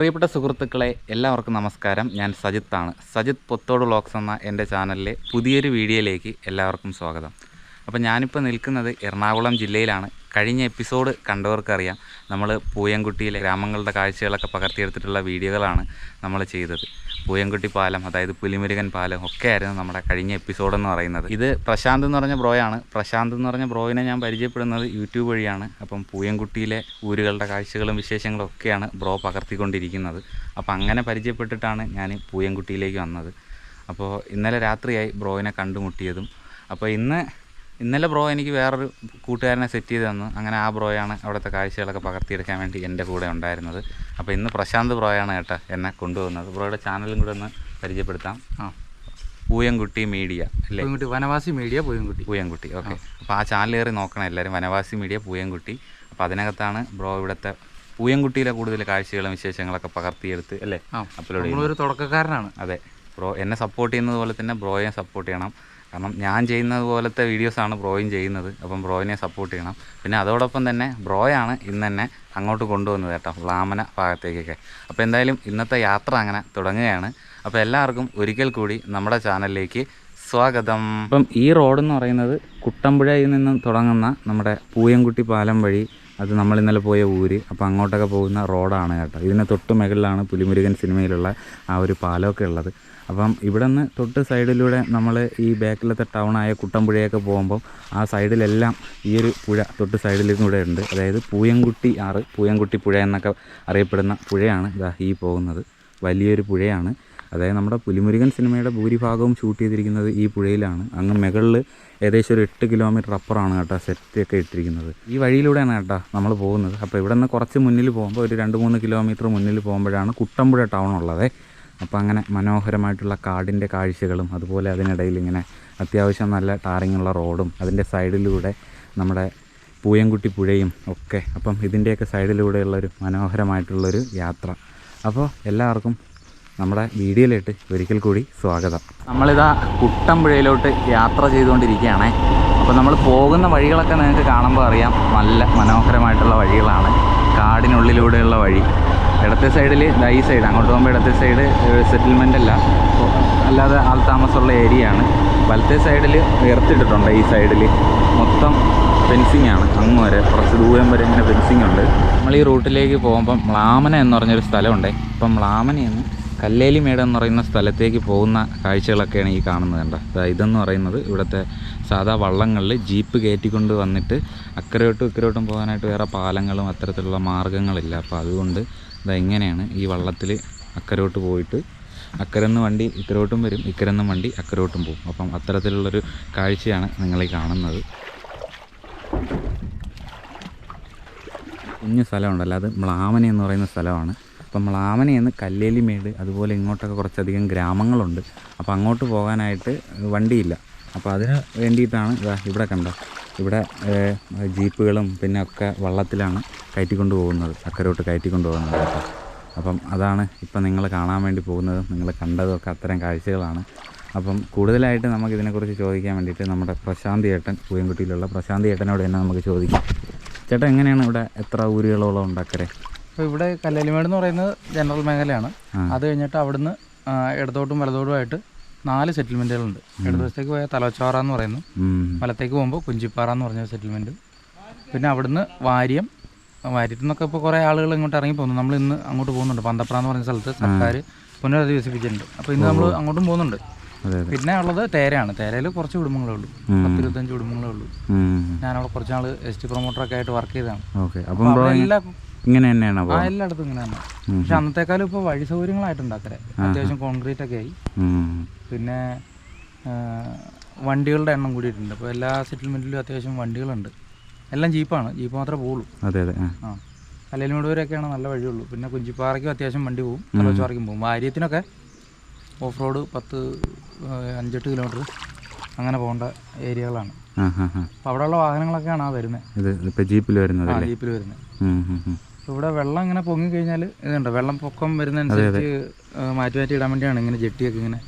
പ്രിയപ്പെട്ട സുഹൃത്തുക്കളെ എല്ലാവർക്കും നമസ്കാരം. ഞാൻ സജിത്താണ്. സജിത് പൊത്തോട് വ്ളോഗ്സ് എന്ന എന്റെ ചാനലിലെ പുതിയൊരു വീഡിയോയിലേക്ക് എല്ലാവർക്കും സ്വാഗതം. അപ്പോൾ ഞാനിപ്പോൾ നിൽക്കുന്നത് എറണാകുളം ജില്ലയിലാണ്. കഴിഞ്ഞ എപ്പിസോഡ് കണ്ടവർക്കറിയാം നമ്മൾ പൂയംകുട്ടിയിലെ ഗ്രാമങ്ങളുടെ കാഴ്ചകളൊക്കെ പകർത്തിയെടുത്തിട്ടുള്ള വീഡിയോകളാണ് നമ്മൾ ചെയ്തത്. പൂയംകുട്ടി പാലം അതായത് പുലിമുരുകൻ പാലം ഒക്കെ ആയിരുന്നു നമ്മുടെ കഴിഞ്ഞ എപ്പിസോഡ് എന്ന് പറയുന്നത്. ഇത് പ്രശാന്ത് എന്ന് പറഞ്ഞ ബ്രോയാണ്. പ്രശാന്ത് എന്ന് പറഞ്ഞ ബ്രോയിനെ ഞാൻ പരിചയപ്പെടുന്നത് യൂട്യൂബ് വഴിയാണ്. അപ്പം പൂയംകുട്ടിയിലെ ഊരുകളുടെ കാഴ്ചകളും വിശേഷങ്ങളും ഒക്കെയാണ് ബ്രോ പകർത്തിക്കൊണ്ടിരിക്കുന്നത്. അപ്പം അങ്ങനെ പരിചയപ്പെട്ടിട്ടാണ് ഞാൻ പൂയംകുട്ടിയിലേക്ക് വന്നത്. അപ്പോൾ ഇന്നലെ രാത്രിയായി ബ്രോയിനെ കണ്ടുമുട്ടിയതും. അപ്പോൾ ഇന്ന് ഇന്നലെ ബ്രോ എനിക്ക് വേറൊരു കൂട്ടുകാരനെ സെറ്റ് ചെയ്ത് തന്നു. അങ്ങനെ ആ ബ്രോയാണ് അവിടുത്തെ കാഴ്ചകളൊക്കെ പകർത്തിയെടുക്കാൻ വേണ്ടി എന്റെ കൂടെ ഉണ്ടായിരുന്നത്. അപ്പോൾ ഇന്ന് പ്രശാന്ത് ബ്രോയാണ് കേട്ടോ എന്നെ കൊണ്ടുപോകുന്നത് ബ്രോയുടെ ചാനലും കൂടെ ഒന്ന് പരിചയപ്പെടുത്താം. ആ. പൂയംകുട്ടി മീഡിയ അല്ലേ? വനവാസി മീഡിയ പൂയംകുട്ടി. പൂയംകുട്ടി ഓക്കെ അപ്പോൾ ആ ചാനൽ കയറി നോക്കണം എല്ലാവരും. വനവാസി മീഡിയ പൂയംകുട്ടി. അപ്പോൾ അതിനകത്താണ് ബ്രോ ഇവിടുത്തെ പൂയംകുട്ടിയിലെ കൂടുതൽ കാഴ്ചകളും വിശേഷങ്ങളൊക്കെ പകർത്തിയെടുത്ത് അല്ലേ? അപ്പോൾ അപ്ലോഡ് ചെയ്യുന്നത്. ഒരു തുടക്കക്കാരനാണ്. അതെ. ബ്രോ എന്നെ സപ്പോർട്ട് ചെയ്യുന്നത് പോലെ തന്നെ ബ്രോയെ സപ്പോർട്ട് ചെയ്യണം. കാരണം ഞാൻ ചെയ്യുന്നത് പോലത്തെ വീഡിയോസാണ് ബ്രോയും ചെയ്യുന്നത്. അപ്പം ബ്രോയിനെ സപ്പോർട്ട് ചെയ്യണം. പിന്നെ അതോടൊപ്പം തന്നെ ബ്രോയാണ് ഇന്ന് തന്നെ അങ്ങോട്ട് കൊണ്ടുവന്നത് കേട്ടോ വ്ളാമന ഭാഗത്തേക്കൊക്കെ. അപ്പോൾ എന്തായാലും ഇന്നത്തെ യാത്ര അങ്ങനെ തുടങ്ങുകയാണ്. അപ്പോൾ എല്ലാവർക്കും ഒരിക്കൽ കൂടി നമ്മുടെ ചാനലിലേക്ക് സ്വാഗതം. അപ്പം ഈ റോഡെന്ന് പറയുന്നത് കുട്ടമ്പുഴയിൽ നിന്നും തുടങ്ങുന്ന നമ്മുടെ പൂയംകുട്ടി പാലം വഴി അത് നമ്മൾ ഇന്നലെ പോയ ഊര്. അപ്പോൾ അങ്ങോട്ടൊക്കെ പോകുന്ന റോഡാണ് കേട്ടോ. ഇതിന് തൊട്ട് മുകളിലാണ് പുലിമുരുകൻ സിനിമയിലുള്ള ആ ഒരു പാലമൊക്കെ ഉള്ളത്. അപ്പം ഇവിടെ നിന്ന് തൊട്ട് സൈഡിലൂടെ നമ്മൾ ഈ ബാക്കിലത്തെ ടൗണായ കുട്ടമ്പുഴയൊക്കെ പോകുമ്പം ആ സൈഡിലെല്ലാം ഈ ഒരു പുഴ തൊട്ട് സൈഡിലും കൂടെ ഉണ്ട്. അതായത് പൂയംകുട്ടി ആറ് പൂയംകുട്ടി പുഴ എന്നൊക്കെ അറിയപ്പെടുന്ന പുഴയാണ് ഇതാ ഈ പോകുന്നത്. വലിയൊരു പുഴയാണ്. അതായത് നമ്മുടെ പുലിമുരുകൻ സിനിമയുടെ ഭൂരിഭാഗവും ഷൂട്ട് ചെയ്തിരിക്കുന്നത് ഈ പുഴയിലാണ്. അങ്ങ് മുകളിൽ ഏകദേശം ഒരു എട്ട് കിലോമീറ്റർ അപ്പുറമാണ് കേട്ടോ സെറ്റ് ഒക്കെ ഇട്ടിരിക്കുന്നത്. ഈ വഴിയിലൂടെയാണ് കേട്ടോ നമ്മൾ പോകുന്നത്. അപ്പോൾ ഇവിടെ നിന്ന് കുറച്ച് മുന്നിൽ പോകുമ്പോൾ ഒരു രണ്ട് മൂന്ന് കിലോമീറ്റർ മുന്നിൽ പോകുമ്പോഴാണ് കുട്ടമ്പുഴ ടൗൺ ഉള്ളത്. അപ്പോൾ അങ്ങനെ മനോഹരമായിട്ടുള്ള കാടിന്റെ കാഴ്ചകളും അതുപോലെ അതിനിടയിൽ ഇങ്ങനെ അത്യാവശ്യം നല്ല ടാറിങ്ങുള്ള റോഡും അതിന്റെ സൈഡിലൂടെ നമ്മുടെ പൂയംകുട്ടി പുഴയും ഒക്കെ. അപ്പം ഇതിന്റെയൊക്കെ സൈഡിലൂടെയുള്ളൊരു മനോഹരമായിട്ടുള്ളൊരു യാത്ര. അപ്പോൾ എല്ലാവർക്കും നമ്മുടെ വീഡിയോയിലോട്ട് ഒരിക്കൽ കൂടി സ്വാഗതം. നമ്മളിതാ കുട്ടമ്പുഴയിലോട്ട് യാത്ര ചെയ്തുകൊണ്ടിരിക്കുകയാണ്. അപ്പോൾ നമ്മൾ പോകുന്ന വഴികളൊക്കെ നിങ്ങൾക്ക് കാണുമ്പോൾ അറിയാം. നല്ല മനോഹരമായിട്ടുള്ള വഴികളാണ്. കാടിനുള്ളിലൂടെയുള്ള വഴി. ഇടത്തെ സൈഡിൽ ഈ സൈഡ് അങ്ങോട്ട് പോകുമ്പോൾ ഇടത്തെ സൈഡ് സെറ്റിൽമെന്റ് അല്ല. അല്ലാതെ ആൾ താമസമുള്ള ഏരിയ ആണ്. വലത്തെ സൈഡിൽ ഉയർത്തിയിട്ടിട്ടുണ്ട് ഈ സൈഡിൽ മൊത്തം ഫെൻസിങ് ആണ്. അങ്ങ് വരെ കുറച്ച് ദൂരം വരെ ഇങ്ങനെ ഫെൻസിങ് ഉണ്ട്. നമ്മൾ ഈ റൂട്ടിലേക്ക് പോകുമ്പം മ്ലാമന എന്ന് പറഞ്ഞൊരു സ്ഥലമുണ്ട്. അപ്പം മ്ലാമനയെന്ന് കല്ലേലി കല്ലേലിമേട് എന്ന് പറയുന്ന സ്ഥലത്തേക്ക് പോകുന്ന കാഴ്ചകളൊക്കെയാണ് ഈ കാണുന്നത് കണ്ടോ. ദാ ഇതെന്ന് പറയുന്നത് ഇവിടുത്തെ സാധാ വള്ളങ്ങളിൽ ജീപ്പ് കയറ്റിക്കൊണ്ട് വന്നിട്ട് അക്കരയോട്ടും ഇക്കരയോട്ടും പോകാനായിട്ട് വേറെ പാലങ്ങളും അത്തരത്തിലുള്ള മാർഗങ്ങളില്ല. അപ്പോൾ അതുകൊണ്ട് ഇതാ ഇങ്ങനെയാണ് ഈ വള്ളത്തിൽ അക്കരോട്ട് പോയിട്ട് അക്കരന്ന് വണ്ടി ഇക്കരോട്ടും വരും ഇക്കരന്ന് വണ്ടി അക്കരോട്ടും പോകും. അപ്പം അത്തരത്തിലുള്ളൊരു കാഴ്ചയാണ് നിങ്ങൾ കാണുന്നത്. കുഞ്ഞു സ്ഥലമുണ്ടല്ലോ അത് മ്ലാമന എന്ന് പറയുന്ന സ്ഥലമാണ്. അപ്പം മ്ലാമനയെന്ന് കല്ലേലിമേട് അതുപോലെ ഇങ്ങോട്ടൊക്കെ കുറച്ചധികം ഗ്രാമങ്ങളുണ്ട്. അപ്പോൾ അങ്ങോട്ട് പോകാനായിട്ട് വണ്ടിയില്ല. അപ്പോൾ അതിന് വേണ്ടിയിട്ടാണ് ഇവിടെ കണ്ടോ ഇവിടെ ജീപ്പുകളും പിന്നെ ഒക്കെ വള്ളത്തിലാണ്. കയറ്റിക്കൊണ്ട് പോകുന്നത് ചക്കരോട്ട് കയറ്റിക്കൊണ്ട് പോകുന്നത് കേട്ടോ. അപ്പം അതാണ് ഇപ്പം നിങ്ങൾ കാണാൻ വേണ്ടി പോകുന്നതും നിങ്ങൾ കണ്ടതും ഒക്കെ അത്തരം കാഴ്ചകളാണ്. അപ്പം കൂടുതലായിട്ട് നമുക്ക് ഇതിനെക്കുറിച്ച് ചോദിക്കാൻ വേണ്ടിയിട്ട് നമ്മുടെ പ്രശാന്തി ഏട്ടൻ പൂയംകുട്ടിയിലുള്ള പ്രശാന്തി ഏട്ടനോട് തന്നെ നമുക്ക് ചോദിക്കാം. ചേട്ടൻ എങ്ങനെയാണ് ഇവിടെ എത്ര ഊരുകളോളം ഉണ്ട് അക്കരെ? അപ്പോൾ ഇവിടെ കല്ലലിമേട് എന്ന് പറയുന്നത് ജനറൽ മേഖലയാണ്. അത് കഴിഞ്ഞിട്ട് അവിടുന്ന് ഇടത്തോട്ടും വലത്തോട്ടുമായിട്ട് നാല് സെറ്റിൽമെന്റുകളുണ്ട് ഇടതുവശത്തേക്ക് പോയാൽ തലച്ചോറ എന്ന് പറയുന്നു. വലത്തേക്ക് പോകുമ്പോൾ കുഞ്ചിപ്പാറ എന്ന് പറഞ്ഞ സെറ്റിൽമെന്റ് പിന്നെ അവിടുന്ന് വാര്യം വാര്യത്തു നിന്നൊക്കെ ഇപ്പോൾ കുറേ ആളുകൾ ഇങ്ങോട്ട് ഇറങ്ങി പോകുന്നു. നമ്മൾ ഇന്ന് അങ്ങോട്ട് പോകുന്നുണ്ട്. പന്തപ്ര എന്ന് പറഞ്ഞ സ്ഥലത്ത് സർക്കാർ പുനരധിവസിപ്പിച്ചിട്ടുണ്ട്. അപ്പോൾ ഇന്ന് നമ്മൾ അങ്ങോട്ടും പോകുന്നുണ്ട്. പിന്നെ ഉള്ളത് തേരയാണ്. തേരയിൽ കുറച്ച് കുടുംബങ്ങളേ ഉള്ളൂ. പത്ത് പത്തിരുപത്തഞ്ച് കുടുംബങ്ങളേ ഉള്ളൂ. ഞാനവിടെ കുറച്ച് നാൾ എസ് ടി പ്രൊമോട്ടറൊക്കെ ആയിട്ട് വർക്ക് ചെയ്തതാണ്. എല്ലാ ഇങ്ങനെ തന്നെയാണ് ആ എല്ലായിടത്തും ഇങ്ങനെ തന്നെ പക്ഷെ അന്നത്തെക്കാളും ഇപ്പോൾ വഴി സൗകര്യങ്ങളായിട്ടുണ്ട് അക്കരെ അത്യാവശ്യം കോൺക്രീറ്റ് ഒക്കെ ആയി. പിന്നെ വണ്ടികളുടെ എണ്ണം കൂടിയിട്ടുണ്ട്. അപ്പോൾ എല്ലാ സെറ്റിൽമെന്റിലും അത്യാവശ്യം വണ്ടികളുണ്ട്. എല്ലാം ജീപ്പാണ്. ജീപ്പ് മാത്രമേ പോകുള്ളൂ അതെ അതെ ആ. കല്ലേലിമൂട് വരെയൊക്കെയാണ് നല്ല വഴിയുള്ളൂ. പിന്നെ കുഞ്ചിപ്പാറയ്ക്കും അത്യാവശ്യം വണ്ടി പോകും തലച്ചോറയ്ക്കും പോകും വാര്യത്തിനൊക്കെ ഓഫ് റോഡ് പത്ത് അഞ്ചെട്ട് കിലോമീറ്റർ അങ്ങനെ പോകേണ്ട ഏരിയകളാണ്. അപ്പോൾ അവിടെയുള്ള വാഹനങ്ങളൊക്കെയാണ് ആ വരുന്നത് ഇത് ജീപ്പിൽ വരുന്നത് ജീപ്പിൽ വരുന്നത് ഇവിടെ വെള്ളം ഇങ്ങനെ പൊങ്ങി കഴിഞ്ഞാൽ ഇതുണ്ട്? വെള്ളം പൊക്കം വരുന്നതനുസരിച്ച് മാറ്റി മാറ്റി ഇടാൻ വേണ്ടിയാണ് ഇങ്ങനെ ജെട്ടിയൊക്കെ ഇങ്ങനെ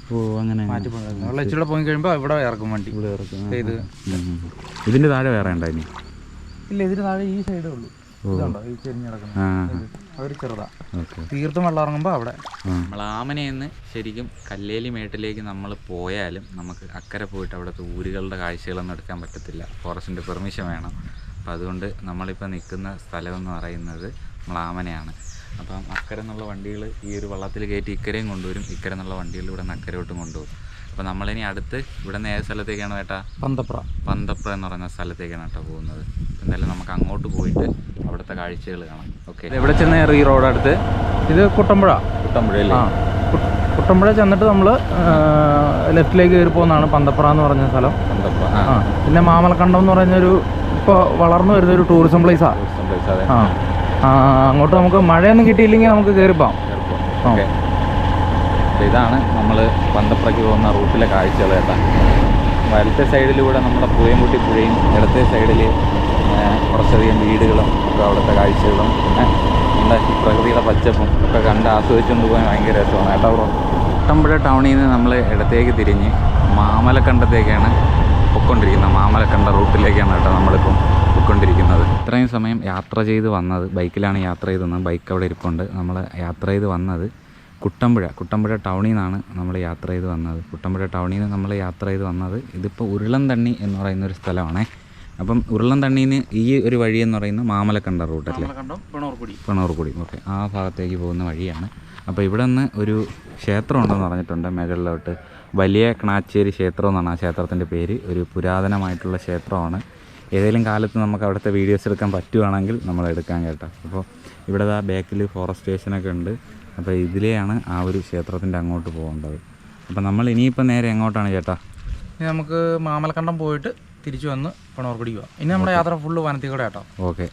അങ്ങനെ മാറ്റി പോകുന്നത് വെള്ളം ഇച്ചിരി പൊങ്ങി കഴിയുമ്പോൾ ഇവിടെ ഇറക്കും വണ്ടി. ഇവിടെ ഇറക്കും. ഇത്. ഇതിന്റെ താഴെ വേറെ ഉണ്ടായിരുന്നു ഇല്ല ഇതിന് താഴെ ഈ സൈഡേ ഉള്ളൂ. ഇതുണ്ടോ? ഈ ചെരിഞ്ഞ് കിടക്കുന്നത് അതൊരു ചെറുതാ. തീർത്തും വെള്ളം ഇറങ്ങുമ്പോൾ അവിടെ. നമ്മൾ ആമനയെന്ന് ശരിക്കും കല്ലേലി മേട്ടിലേക്ക് നമ്മൾ പോയാലും നമുക്ക് അക്കരെ പോയിട്ട് അവിടുത്തെ ഊരുകളുടെ കാഴ്ചകളൊന്നും എടുക്കാൻ പറ്റത്തില്ല. ഫോറസ്റ്റിന്റെ പെർമിഷൻ വേണം. അപ്പൊ അതുകൊണ്ട് നമ്മളിപ്പോൾ നിൽക്കുന്ന സ്ഥലം എന്ന് പറയുന്നത് നമ്മളാമനയാണ് അപ്പം അക്കരെ നിന്നുള്ള വണ്ടികൾ ഈ ഒരു വള്ളത്തിൽ കയറ്റി ഇക്കരെയും കൊണ്ടുവരും. ഇക്കരെ നിന്നുള്ള വണ്ടികൾ ഇവിടെ നിന്ന് അക്കരോട്ടും കൊണ്ടുപോകും. അപ്പോൾ നമ്മളിനി അടുത്ത് ഇവിടെ നിന്ന് ഏത് സ്ഥലത്തേക്കാണ് കേട്ടാ പന്തപ്ര. പന്തപ്ര എന്ന് പറയുന്ന സ്ഥലത്തേക്കാണ് കേട്ടോ പോകുന്നത്. എന്തായാലും നമുക്ക് അങ്ങോട്ട് പോയിട്ട് അവിടുത്തെ കാഴ്ചകൾ കാണാം. ഓക്കെ എവിടെ ചെന്ന് ഈ റോഡ് അടുത്ത്? ഇത് കുട്ടമ്പുഴ. കുട്ടമ്പുഴ ആ. കുട്ടമ്പുഴ ചെന്നിട്ട് നമ്മൾ ലെഫ്റ്റിലേക്ക് കയറി പോകുന്നതാണ് പന്തപ്ര എന്ന് പറഞ്ഞ സ്ഥലം. പന്തപ്ര ആ. പിന്നെ മാമലക്കണ്ടം എന്ന് പറഞ്ഞൊരു ഇപ്പോൾ വളർന്നു വരുന്ന ഒരു ടൂറിസം പ്ലേസാണ് ടൂറിസം പ്ലേസ് അതെ. ആ. അങ്ങോട്ട് നമുക്ക് മഴയൊന്നും കിട്ടിയില്ലെങ്കിൽ നമുക്ക് കയറിപ്പോ ആ. ഓക്കെ ഇതാണ് നമ്മൾ പന്തപ്പുറയ്ക്ക് പോകുന്ന റൂട്ടിലെ കാഴ്ചകൾ കേട്ടോ. വലത്തെ സൈഡിലൂടെ നമ്മുടെ പൂയംകുട്ടി പുഴയും ഇടത്തെ സൈഡിൽ കുറച്ചധികം വീടുകളും ഒക്കെ അവിടുത്തെ കാഴ്ചകളും. പിന്നെ നമ്മുടെ പ്രകൃതിയുടെ പച്ചപ്പും ഒക്കെ കണ്ട് ആസ്വദിച്ചുകൊണ്ട് പോകാൻ ഭയങ്കര രസമാണ് കേട്ടോ ബ്രോ. കുട്ടമ്പുഴ ടൗണിൽ നിന്ന് നമ്മൾ ഇടത്തേക്ക് തിരിഞ്ഞ് മാമലക്കണ്ടത്തേക്കാണ് പൊയ്ക്കൊണ്ടിരിക്കുന്നത്. മാമലക്കണ്ട റൂട്ടിലേക്കാണ് കേട്ടോ നമ്മളിപ്പം പൊയ്ക്കൊണ്ടിരിക്കുന്നത്. ഇത്രയും സമയം യാത്ര ചെയ്ത് വന്നത് ബൈക്കിലാണ് യാത്ര ചെയ്ത് വന്നത്. ബൈക്ക് അവിടെ ഇരിപ്പുണ്ട്. നമ്മൾ യാത്ര ചെയ്ത് വന്നത് കുട്ടമ്പുഴ. കുട്ടമ്പുഴ ടൗണിൽ നിന്നാണ് നമ്മൾ യാത്ര ചെയ്ത് വന്നത്. കുട്ടമ്പുഴ ടൗണിൽ നിന്ന് നമ്മൾ യാത്ര ചെയ്ത് വന്നത് ഇതിപ്പോൾ ഉരുളം തണ്ണി എന്ന് പറയുന്ന ഒരു സ്ഥലമാണേ. അപ്പം ഉരുളൻ തണ്ണീന്ന് ഈ ഒരു വഴി എന്ന് പറയുന്നത് മാമലക്കണ്ട റൂട്ടല്ലേ പിണോർക്കുടി. പിണൂർക്കുടി. ഓക്കെ. ആ ഭാഗത്തേക്ക് പോകുന്ന വഴിയാണ്. അപ്പോൾ ഇവിടെ നിന്ന് ഒരു ക്ഷേത്രം ഉണ്ടെന്ന് പറഞ്ഞിട്ടുണ്ട് മുകളിലോട്ട് വലിയ കണാച്ചേരി ക്ഷേത്രം എന്നാണ് ആ ക്ഷേത്രത്തിന്റെ പേര്. ഒരു പുരാതനമായിട്ടുള്ള ക്ഷേത്രമാണ്. ഏതെങ്കിലും കാലത്ത് നമുക്ക് അവിടുത്തെ വീഡിയോസ് എടുക്കാൻ പറ്റുവാണെങ്കിൽ നമ്മൾ എടുക്കാൻ കേട്ടോ. അപ്പോൾ ഇവിടെ ആ ബാക്കിൽ ഫോറസ്റ്റ് സ്റ്റേഷനൊക്കെ ഉണ്ട്. അപ്പോൾ ഇതിലെയാണ് ആ ഒരു ക്ഷേത്രത്തിന്റെ അങ്ങോട്ട് പോകേണ്ടത്. അപ്പോൾ നമ്മൾ ഇനിയിപ്പോൾ നേരെ എങ്ങോട്ടാണ് ചേട്ടാ? ഇനി നമുക്ക് മാമലക്കണ്ടം പോയിട്ട് തിരിച്ചു വന്ന് പണോർക്കുടി പോവാം. ഇനി നമ്മുടെ യാത്ര ഫുള്ള് വനത്തിൽ കൂടെ കേട്ടോ ഓക്കെ.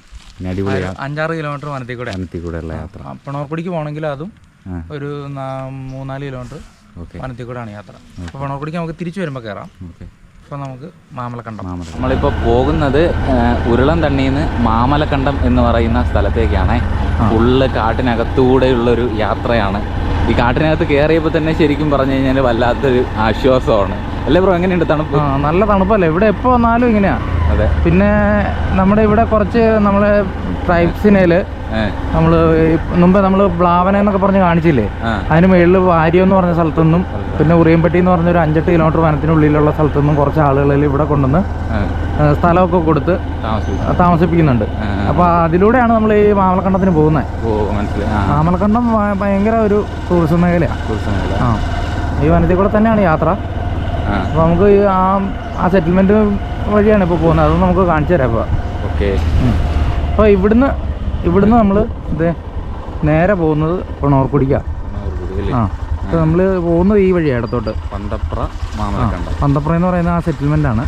അഞ്ചാറ് കിലോമീറ്റർ വനത്തിൽ കൂടെ. വനത്തിൽ ഉള്ള യാത്ര. പണോർക്കുടിക്ക് പോകണമെങ്കിൽ അതും ഒരു മൂന്നാൽ കിലോമീറ്റർ ഓക്കെ. വനത്തിൽ കൂടെയാണ് യാത്ര. അപ്പോൾ പണോർക്കുടിക്ക് നമുക്ക് തിരിച്ചു വരുമ്പോൾ കയറാം ഓക്കെ. ഇപ്പോൾ നമുക്ക് മാമലക്കണ്ടം. നമ്മളിപ്പോൾ പോകുന്നത് ഉരുളം തണ്ണീന്ന് മാമലക്കണ്ടം എന്ന് പറയുന്ന സ്ഥലത്തേക്കാണ്. ഫുള്ള് കാട്ടിനകത്തൂടെയുള്ളൊരു യാത്രയാണ്. ഈ കാട്ടിനകത്ത് കയറിയപ്പോൾ തന്നെ ശരിക്കും പറഞ്ഞു കഴിഞ്ഞാൽ വല്ലാത്തൊരു ആശ്വാസമാണ്. അല്ലേ ബ്രോ? എങ്ങനെയുണ്ട് തണുപ്പ്? നല്ല തണുപ്പല്ലേ. ഇവിടെ എപ്പോൾ വന്നാലും ഇങ്ങനെയാ. അതെ. പിന്നെ നമ്മുടെ ഇവിടെ കുറച്ച് നമ്മളെ ട്രൈബ്സിനേൽ നമ്മൾ നമ്മൾ മുമ്പ് നമ്മൾ പ്ലാവന എന്നൊക്കെ പറഞ്ഞ് കാണിച്ചില്ലേ? അതിന് മേളിൽ വാര്യം എന്ന് പറഞ്ഞ സ്ഥലത്തു നിന്നും പിന്നെ ഉറിയമ്പട്ടി എന്ന് പറഞ്ഞ ഒരു അഞ്ചെട്ട് കിലോമീറ്റർ വനത്തിനുള്ളിലുള്ള സ്ഥലത്തു നിന്നും കുറച്ച് ആളുകളിൽ ഇവിടെ കൊണ്ടുവന്ന് സ്ഥലമൊക്കെ കൊടുത്ത് താമസിപ്പിക്കുന്നുണ്ട്. അപ്പൊ അപ്പോൾ അതിലൂടെയാണ് നമ്മൾ ഈ മാമലക്കണ്ടത്തിന് പോകുന്നത് മാമലക്കണ്ടം ഭയങ്കര ഒരു ടൂറിസം മേഖലയാണ്. ആ. ഈ വനത്തിൽ കൂടെ തന്നെയാണ് യാത്ര. അപ്പോൾ നമുക്ക് ആ ആ സെറ്റിൽമെന്റ് വഴിയാണ് ഇപ്പോൾ പോകുന്നത്. അതൊന്നും നമുക്ക് കാണിച്ചു തരാം ഇപ്പോൾ ഓക്കെ. അപ്പോൾ ഇവിടുന്ന് ഇവിടുന്ന് നമ്മൾ ഇത് നേരെ പോകുന്നത് പിണോർക്കുടിക്കാണ് ആ. അപ്പോൾ നമ്മൾ പോകുന്നത് ഈ വഴിയാണ് ഇടത്തോട്ട്. പന്തപ്ര മാമലക്കണ്ടം. പന്തപ്ര എന്ന് പറയുന്ന ആ സെറ്റിൽമെന്റ് ആണ്.